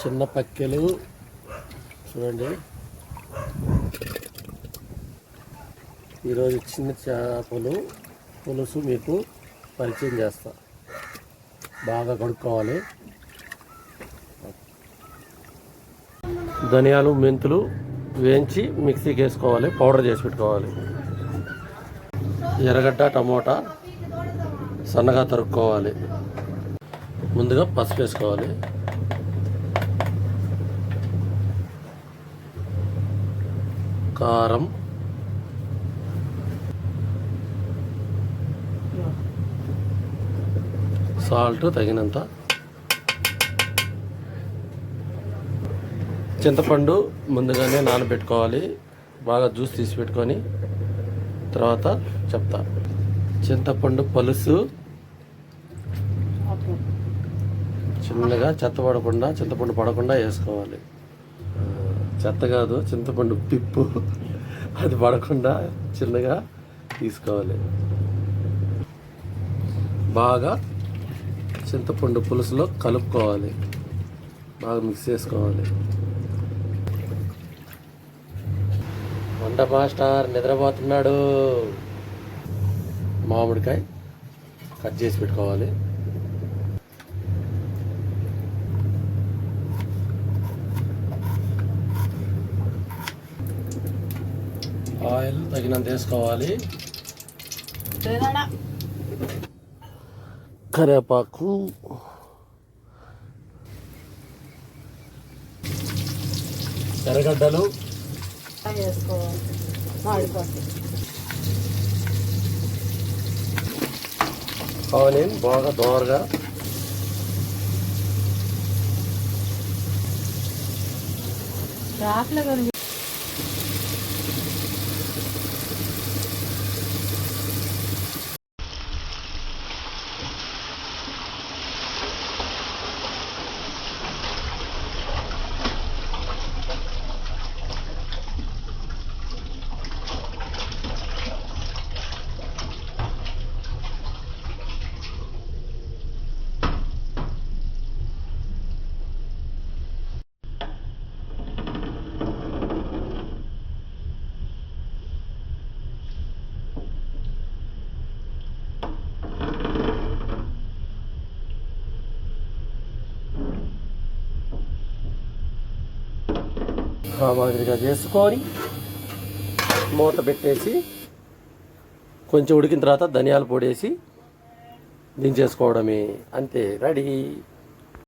చిన్న పక్కెలు. చూడండి. ఈరోజు చిన్న చేపలు పులుసు మీకు పరిచయం చేస్తా. బాగా కడుక్కోవాలి. ధనియాలు మెంతులు వేయించి మిక్సీకి వేసుకోవాలి. పౌడర్ చేసి పెట్టుకోవాలి. ఎర్రగడ్డ టమోటా సన్నగా తరుక్కోవాలి. ముందుగా పసుపు వేసుకోవాలి. కారం సాల్ట్ తగినంత. చింతపండు ముందుగానే నానబెట్టుకోవాలి. బాగా జ్యూస్ తీసి పెట్టుకొని తర్వాత చెప్తా. చింతపండు పలుసు. చిన్నగా చెత్త పడకుండా చింతపండు పడకుండా వేసుకోవాలి. చెత్త కాదు చింతపండు పిప్పు. అది పడకుండా చిన్నగా తీసుకోవాలి. బాగా చింతపండు పులుసులో కలుపుకోవాలి. బాగా మిక్స్ చేసుకోవాలి. వంట మాస్టర్ నిద్రపోతున్నాడు. మామిడికాయ కట్ చేసి పెట్టుకోవాలి. ఆయిల్ తగినంత వేసుకోవాలి. కరివేపాకు ఎర్రగడ్డలు. ఆనియన్ బాగా దోరగా. రాట్ల ఆ మాదిరిగా చేసుకొని మూత పెట్టేసి కొంచెం ఉడికిన తర్వాత ధనియాల పొడి వేసి దించేసుకోవడమే. అంతే రెడీ.